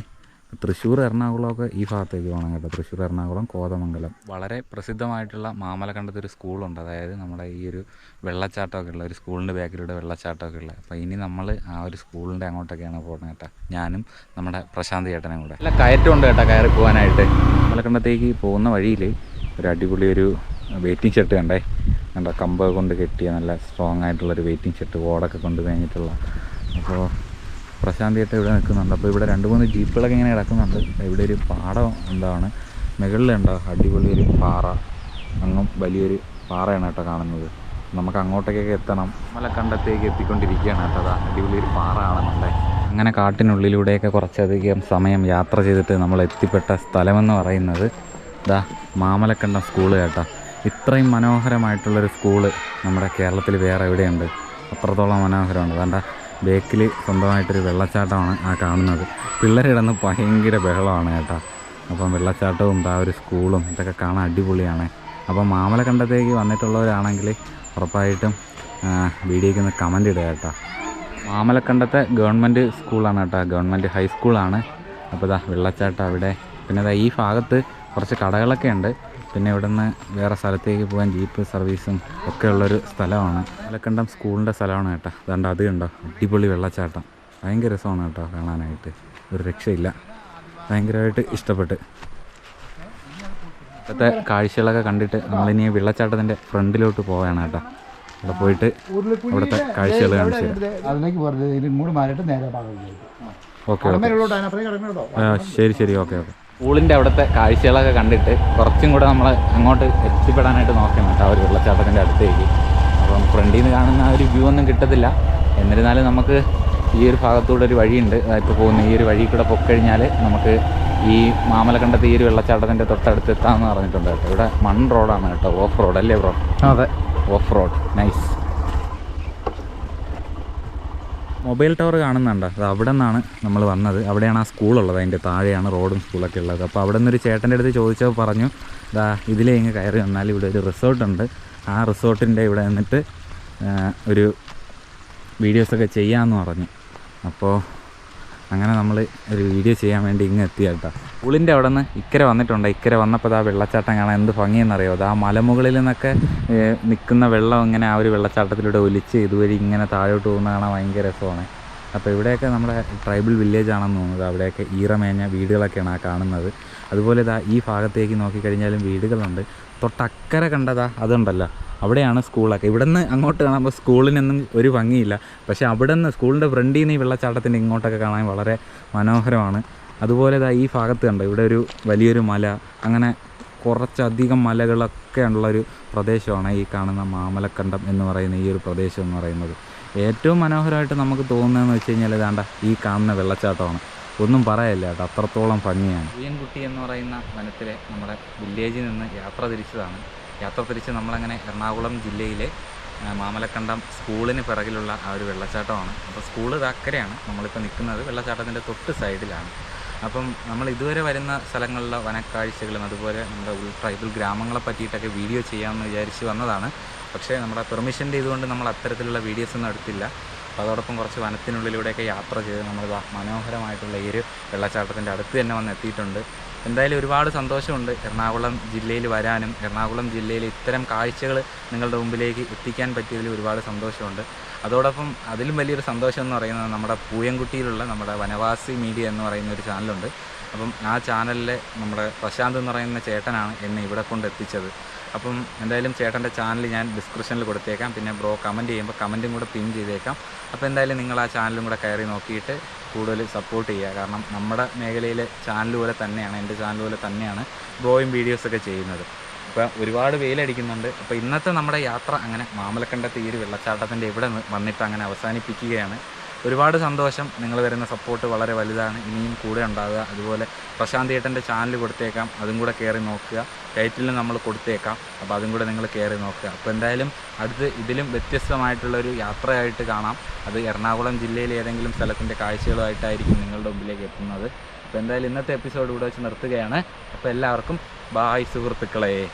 തൃശ്ശൂർ എറണാകുളമൊക്കെ ഈ ഭാഗത്തേക്ക് പോകണം കേട്ടോ. തൃശ്ശൂർ എറണാകുളം കോതമംഗലം. വളരെ പ്രസിദ്ധമായിട്ടുള്ള മാമലക്കണ്ടത്ത് ഒരു സ്കൂളുണ്ട്. അതായത് നമ്മുടെ ഈ ഒരു വെള്ളച്ചാട്ടമൊക്കെ ഉള്ള ഒരു സ്കൂളിന്റെ ബാക്കിലൂടെ വെള്ളച്ചാട്ടമൊക്കെ ഉള്ള. അപ്പോൾ ഇനി നമ്മൾ ആ ഒരു സ്കൂളിന്റെ അങ്ങോട്ടൊക്കെയാണ് പോകുന്നത് കേട്ടോ. ഞാനും നമ്മുടെ പ്രശാന്ത് ചേട്ടനും കൂടെ. നല്ല കയറ്റമുണ്ട് കേട്ടോ കയറി പോകാനായിട്ട്. മാമലക്കണ്ടത്തേക്ക് പോകുന്ന വഴിയിൽ ഒരു അടിപൊളി ഒരു വെയിറ്റിംഗ് ഷെട്ട് കണ്ടേ. കണ്ടോ? കമ്പ് കൊണ്ട് കെട്ടിയ നല്ല സ്ട്രോങ് ആയിട്ടുള്ളൊരു വെയിറ്റിംഗ് ഷെട്ട് ഓടൊക്കെ കൊണ്ട് കഴിഞ്ഞിട്ടുള്ള. അപ്പോൾ പ്രശാന്തിയായിട്ട് ഇവിടെ നിൽക്കുന്നുണ്ട്. അപ്പോൾ ഇവിടെ രണ്ട് മൂന്ന് ജീപ്പുകളൊക്കെ ഇങ്ങനെ കിടക്കുന്നുണ്ട്. ഇവിടെ ഒരു പാടം എന്താണ് മുകളിലുണ്ട്. അടിപൊളി ഒരു പാറ. അങ്ങും വലിയൊരു പാറയാണ് കേട്ടോ കാണുന്നത്. നമുക്ക് അങ്ങോട്ടേക്കൊക്കെ എത്തണം. മലക്കണ്ടത്തേക്ക് എത്തിക്കൊണ്ടിരിക്കുകയാണ് കേട്ടോ അതാ. അടിപൊളി ഒരു പാറ കാണുന്നുണ്ട്. അങ്ങനെ കാട്ടിനുള്ളിലൂടെയൊക്കെ കുറച്ചധികം സമയം യാത്ര ചെയ്തിട്ട് നമ്മൾ എത്തിപ്പെട്ട സ്ഥലമെന്ന് പറയുന്നത് ഇതാ മാമലക്കണ്ടം സ്കൂൾ കേട്ടോ. ഇത്രയും മനോഹരമായിട്ടുള്ളൊരു സ്കൂൾ നമ്മുടെ കേരളത്തിൽ വേറെ എവിടെയുണ്ട്? അത്രത്തോളം മനോഹരമാണ്. വേണ്ട ബേക്കിൽ സ്വന്തമായിട്ടൊരു വെള്ളച്ചാട്ടമാണ് ആ കാണുന്നത്. പിള്ളേരിടന്ന് ഭയങ്കര ബഹളമാണ് കേട്ടോ. അപ്പം വെള്ളച്ചാട്ടവും ആ ഒരു സ്കൂളും ഇതൊക്കെ കാണാൻ അടിപൊളിയാണ്. അപ്പം മാമലക്കണ്ടത്തേക്ക് വന്നിട്ടുള്ളവരാണെങ്കിൽ ഉറപ്പായിട്ടും വീഡിയോയ്ക്ക് ഒന്ന് കമന്റ് ഇടുക കേട്ടോ. മാമലക്കണ്ടത്തെ ഗവൺമെന്റ് സ്കൂളാണ് കേട്ടോ. ഗവൺമെന്റ് ഹൈസ്കൂളാണ്. അപ്പോൾ ഇതാ വെള്ളച്ചാട്ടം അവിടെ. പിന്നെ ഈ ഭാഗത്ത് കുറച്ച് കടകളൊക്കെ ഉണ്ട്. പിന്നെ ഇവിടെ നിന്ന് വേറെ സ്ഥലത്തേക്ക് പോകാൻ ജീപ്പ് സർവീസും ഒക്കെ ഉള്ളൊരു സ്ഥലമാണ്. പാലക്കണ്ടം സ്കൂളിന്റെ സ്ഥലമാണ് കേട്ടോ. അതുകൊണ്ട് അത് കണ്ടോ? അടിപൊളി വെള്ളച്ചാട്ടം. ഭയങ്കര രസമാണ് കേട്ടോ കാണാനായിട്ട്. ഒരു രക്ഷയില്ല. ഭയങ്കരമായിട്ട് ഇഷ്ടപ്പെട്ട്. ഇപ്പോഴത്തെ കാഴ്ചകളൊക്കെ കണ്ടിട്ട് നമ്മളിനി വെള്ളച്ചാട്ടത്തിന്റെ ഫ്രണ്ടിലോട്ട് പോവുകയാണ് കേട്ടോ. അവിടെ പോയിട്ട് അവിടുത്തെ കാഴ്ചകൾ കാണിച്ചു അതിലേക്ക് ഓക്കെ ശരി ശരി. Okay okay. സ്കൂളിന്റെ അവിടുത്തെ കാഴ്ചകളൊക്കെ കണ്ടിട്ട് കുറച്ചും കൂടെ നമ്മൾ അങ്ങോട്ട് എത്തിപ്പെടാനായിട്ട് നോക്കണം കേട്ടോ ആ ഒരു വെള്ളച്ചാട്ടത്തിന്റെ അടുത്തേക്ക്. അപ്പം ഫ്രണ്ടിൽ നിന്ന് കാണുന്ന ആ ഒരു വ്യൂ ഒന്നും കിട്ടത്തില്ല. എന്നിരുന്നാലും നമുക്ക് ഈ ഒരു ഭാഗത്തൂടെ ഒരു വഴിയുണ്ട്. ഇപ്പോൾ പോകുന്ന ഈ ഒരു വഴി കൂടെ പൊക്കഴിഞ്ഞാൽ നമുക്ക് ഈ മാമലക്കണ്ടത്തെ ഈ ഒരു വെള്ളച്ചാട്ടത്തിന്റെ തൊട്ടടുത്ത് എത്താമെന്ന് പറഞ്ഞിട്ടുണ്ട് കേട്ടോ. ഇവിടെ മൺ റോഡാണ് കേട്ടോ ഓഫ് റോഡ് അല്ലേ ബ്രോ അതെ. Off road nice mobile tower കാണുന്നുണ്ട്. അത് അവിടെ നിന്നാണ് നമ്മൾ വന്നത്. അവിടെയാണ് ആ സ്കൂളുള്ളത്. അതിന്റെ താഴെയാണ് റോഡും സ്കൂളൊക്കെ ഉള്ളത്. അപ്പോൾ അവിടെ നിന്നൊരു ചേട്ടന്റെ അടുത്ത് ചോദിച്ചപ്പോൾ പറഞ്ഞു ഇതാ ഇതിലേ ഇങ്ങ് കയറി വന്നാൽ ഇവിടെ ഒരു റിസോർട്ടുണ്ട് ആ റിസോർട്ടിന്റെ ഇവിടെ നിന്നിട്ട് ഒരു വീഡിയോസൊക്കെ ചെയ്യാമെന്ന് പറഞ്ഞു. അപ്പോൾ അങ്ങനെ നമ്മൾ ഒരു വീഡിയോ ചെയ്യാൻ വേണ്ടി ഇങ്ങ് എത്തി സ്കൂളിന്റെ അവിടെ നിന്ന് ഇക്കരെ വന്നിട്ടുണ്ട്. ഇക്കരെ വന്നപ്പോൾ ആ വെള്ളച്ചാട്ടം കാണാൻ എന്ത് ഭംഗിയെന്നറിയോ? അത് ആ മലമുകളിൽ നിന്നൊക്കെ നിൽക്കുന്ന വെള്ളം ഇങ്ങനെ ആ ഒരു വെള്ളച്ചാട്ടത്തിലൂടെ ഒലിച്ച് ഇതുവഴി ഇങ്ങനെ താഴോട്ട് പോകുന്ന കാണാൻ ഭയങ്കര രസമാണ്. അപ്പോൾ ഇവിടെയൊക്കെ നമ്മുടെ ട്രൈബൽ വില്ലേജ് ആണെന്ന് തോന്നുന്നത് അവിടെയൊക്കെ ഈറമേഞ്ഞ വീടുകളൊക്കെയാണ് ആ കാണുന്നത്. അതുപോലെ ഇതാ ഈ ഭാഗത്തേക്ക് നോക്കിക്കഴിഞ്ഞാലും വീടുകളുണ്ട്. തൊട്ടക്കരെ കണ്ടതാ അതുണ്ടല്ലോ. അവിടെയാണ് സ്കൂളൊക്കെ. ഇവിടെ നിന്ന് അങ്ങോട്ട് കാണുമ്പോൾ സ്കൂളിനൊന്നും ഒരു ഭംഗിയില്ല. പക്ഷേ അവിടെ നിന്ന് സ്കൂളിന്റെ ഫ്രണ്ടിൽ നിന്ന് ഈ വെള്ളച്ചാട്ടത്തിന്റെ ഇങ്ങോട്ടൊക്കെ കാണാൻ വളരെ മനോഹരമാണ്. അതുപോലെ ഈ ഭാഗത്ത് കണ്ടോ ഇവിടെ ഒരു വലിയൊരു മല. അങ്ങനെ കുറച്ചധികം മലകളൊക്കെ ഉള്ളൊരു പ്രദേശമാണ് ഈ കാണുന്ന മാമലക്കണ്ടം എന്ന് പറയുന്ന ഈ ഒരു പ്രദേശം എന്ന് പറയുന്നത്. ഏറ്റവും മനോഹരമായിട്ട് നമുക്ക് തോന്നുന്നതെന്ന് വെച്ച് കഴിഞ്ഞാൽ ഇതാണ്ട ഈ കാണുന്ന വെള്ളച്ചാട്ടമാണ്. ഒന്നും പറയല്ല കേട്ടോ അത്രത്തോളം ഭംഗിയാണ്. ഉയ്യൻകുട്ടി എന്ന് പറയുന്ന വനത്തിലെ നമ്മുടെ വില്ലേജിൽ നിന്ന് യാത്ര തിരിച്ചതാണ്. യാത്ര തിരിച്ച് നമ്മളങ്ങനെ എറണാകുളം ജില്ലയിലെ മാമലക്കണ്ടം സ്കൂളിന് പിറകിലുള്ള ആ ഒരു വെള്ളച്ചാട്ടമാണ്. അപ്പോൾ സ്കൂൾ ഇതക്കരെയാണ് നമ്മളിപ്പോൾ നിൽക്കുന്നത് വെള്ളച്ചാട്ടത്തിന്റെ തൊട്ട് സൈഡിലാണ്. അപ്പം നമ്മൾ ഇതുവരെ വരുന്ന സ്ഥലങ്ങളിലെ വനക്കാഴ്ചകളും അതുപോലെ നമ്മുടെ ഉൾ ട്രൈബൽ ഗ്രാമങ്ങളെ പറ്റിയിട്ടൊക്കെ വീഡിയോ ചെയ്യാമെന്ന് വിചാരിച്ച് വന്നതാണ്. പക്ഷേ നമ്മുടെ പെർമിഷന്റെ ഇതുകൊണ്ട് നമ്മൾ അത്തരത്തിലുള്ള വീഡിയോസ് ഒന്നും എടുത്തില്ല. അപ്പോൾ അതോടൊപ്പം കുറച്ച് വനത്തിനുള്ളിലൂടെയൊക്കെ യാത്ര ചെയ്ത് നമ്മൾ മനോഹരമായിട്ടുള്ള ഈ ഒരു വെള്ളച്ചാട്ടത്തിന്റെ അടുത്ത് തന്നെ വന്ന് എത്തിയിട്ടുണ്ട്. എന്തായാലും ഒരുപാട് സന്തോഷമുണ്ട് എറണാകുളം ജില്ലയിൽ വരാനും. എറണാകുളം ജില്ലയിൽ ഇത്തരം കാഴ്ചകൾ നിങ്ങളുടെ മുമ്പിലേക്ക് എത്തിക്കാൻ പറ്റിയതിൽ ഒരുപാട് സന്തോഷമുണ്ട്. അതോടൊപ്പം അതിലും വലിയൊരു സന്തോഷം എന്ന് പറയുന്നത് നമ്മുടെ പൂയംകുട്ടിയിലുള്ള നമ്മുടെ വനവാസി മീഡിയ എന്ന് പറയുന്ന ഒരു ചാനലുണ്ട്. അപ്പം ആ ചാനലിലെ നമ്മുടെ പ്രശാന്ത് എന്ന് പറയുന്ന ചേട്ടനാണ് എന്നെ ഇവിടെ കൊണ്ട് എത്തിച്ചത്. അപ്പം എന്തായാലും ചേട്ടന്റെ ചാനൽ ഞാൻ ഡിസ്ക്രിപ്ഷനിൽ കൊടുത്തേക്കാം. പിന്നെ ബ്രോ കമന്റ് ചെയ്യുമ്പോൾ കമന്റും കൂടെ പിൻ ചെയ്തേക്കാം. അപ്പോൾ എന്തായാലും നിങ്ങൾ ആ ചാനലും കൂടെ കയറി നോക്കിയിട്ട് കൂടുതൽ സപ്പോർട്ട് ചെയ്യുക. കാരണം നമ്മുടെ മേഖലയിലെ ചാനൽ പോലെ തന്നെയാണ് എന്റെ ചാനൽ പോലെ തന്നെയാണ് ബ്രോയും വീഡിയോസൊക്കെ ചെയ്യുന്നത്. അപ്പോൾ ഒരുപാട് വെയിലടിക്കുന്നുണ്ട് അപ്പോൾ ഇന്നത്തെ നമ്മുടെ യാത്ര അങ്ങനെ മാമലക്കണ്ടത്തെ ഈ ഒരു വെള്ളച്ചാട്ടത്തിന്റെ ഇവിടെ വന്നിട്ട് അങ്ങനെ അവസാനിപ്പിക്കുകയാണ്. ഒരുപാട് സന്തോഷം. നിങ്ങൾ തരുന്ന സപ്പോർട്ട് വളരെ വലുതാണ്. ഇനിയും കൂടെ ഉണ്ടാകുക അതുപോലെ പ്രശാന്ത് ഏട്ടന്റെ ചാനൽ കൊടുത്തേക്കാം. അതും കൂടെ കയറി നോക്കുക. ടൈറ്റിലും നമ്മൾ കൊടുത്തേക്കാം. അപ്പോൾ അതും കൂടെ നിങ്ങൾ കയറി നോക്കുക. അപ്പോൾ എന്തായാലും അടുത്ത് ഇതിലും വ്യത്യസ്തമായിട്ടുള്ളൊരു യാത്രയായിട്ട് കാണാം. അത് എറണാകുളം ജില്ലയിലെ ഏതെങ്കിലും സ്ഥലത്തിന്റെ കാഴ്ചകളുമായിട്ടായിരിക്കും നിങ്ങളുടെ മുമ്പിലേക്ക് എത്തുന്നത്. അപ്പോൾ എന്തായാലും ഇന്നത്തെ എപ്പിസോഡ് ഇവിടെ വെച്ച് നിർത്തുകയാണ്. അപ്പോൾ എല്ലാവർക്കും ബായ് സുഹൃത്തുക്കളെ.